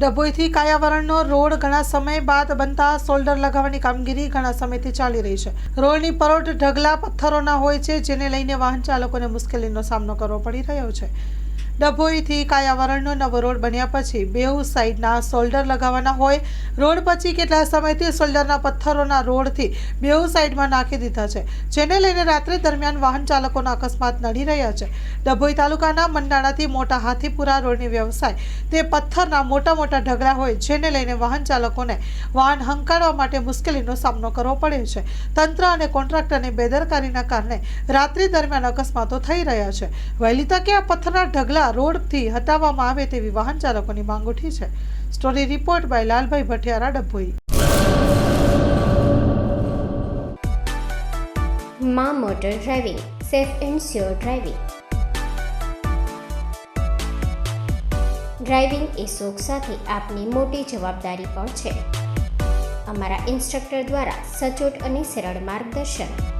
ડભોઈથી કાયાવરણનો road ઘણા સમય બાદ બનતા શોલ્ડર લગાવવાની કામગીરી ઘણા સમયથી ચાલી રહી છે. રોડની પરોઢ ઢગલા પથ્થરોના હોય છે, જેને લઈને વાહન ચાલકોને મુશ્કેલીનો સામનો કરવો પડી રહ્યો છે. ડભોઈથી કાયાવરણનો નવો રોડ બન્યા પછી બેઉ સાઈડના સોલ્ડર લગાવવાના હોય. રોડ પછી કેટલા સમયથી સોલ્ડરના પથ્થરોના રોડથી બેઉ સાઈડમાં નાખી દીધા છે, જેને લઈને રાત્રે દરમિયાન વાહન ચાલકોના અકસ્માત નડી રહ્યા છે. ડભોઈ તાલુકાના મંડાણાથી મોટા હાથીપુરા રોડની વ્યવસાય તે પથ્થરના મોટા મોટા ઢગલા હોય, જેને લઈને વાહન ચાલકોને વાહન હંકારવા માટે મુશ્કેલીનો સામનો કરવો પડે છે. તંત્ર અને કોન્ટ્રાક્ટરની બેદરકારીના કારણે રાત્રિ દરમિયાન અકસ્માતો થઈ રહ્યા છે. વહેલી તકે આ પથ્થરના ઢગલા રોડથી હટાવવામાં આવે તેવી વાહન ચાલકોની માંગ ઉઠી છે. Story report by Lalbhai Bhathiyara, Dabhoi. મા motor driving, safe and sure driving. Driving એ શોખ સાથે આપની મોટી જવાબદારી પણ છે. અમારા ઇન્સ્ટ્રક્ટર દ્વારા સચોટ અને સરળ માર્ગદર્શન.